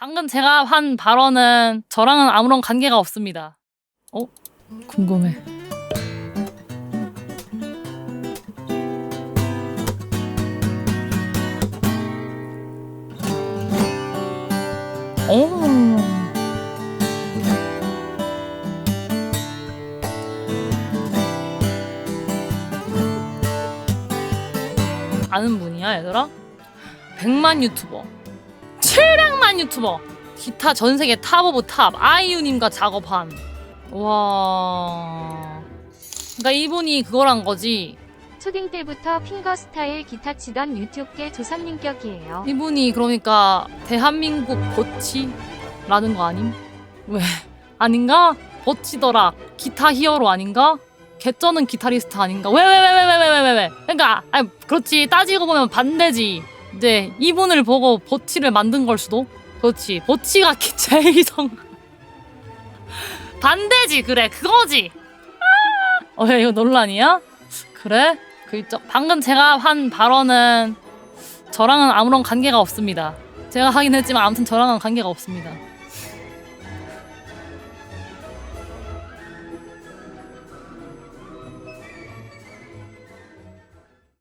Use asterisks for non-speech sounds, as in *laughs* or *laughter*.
방금 제가 한 발언은 저랑은 아무런 관계가 없습니다. 어? 궁금해. 오. 아는 분이야, 얘들아? 100만 유튜버. 700만 유튜버. 기타 전 세계 탑 오브 탑. 아이유님과 작업한. 와. 그러니까 이분이 그거란 거지. 초딩 때부터 핑거 스타일 기타 치던 유튜브계 조상님격이에요. 이분이 그러니까 대한민국 버치라는 거 아님? 왜? 아닌가? 버치더라. 기타 히어로 아닌가? 개쩌는 기타리스트 아닌가? 왜 왜 왜 왜 왜 왜 왜 왜 왜? 그러니까 아니 그렇지 따지고 보면 반대지. 이제 이분을 보고 버치를 만든 걸 수도. 그렇지. 버치가 기- 제일 성 *laughs* 반대지 그래 그거지. 아! 어 야, 이거 논란이야? 그래? 그쪽 방금 제가 한 발언은 저랑은 아무런 관계가 없습니다. 제가 하긴 했지만 아무튼 저랑은 관계가 없습니다.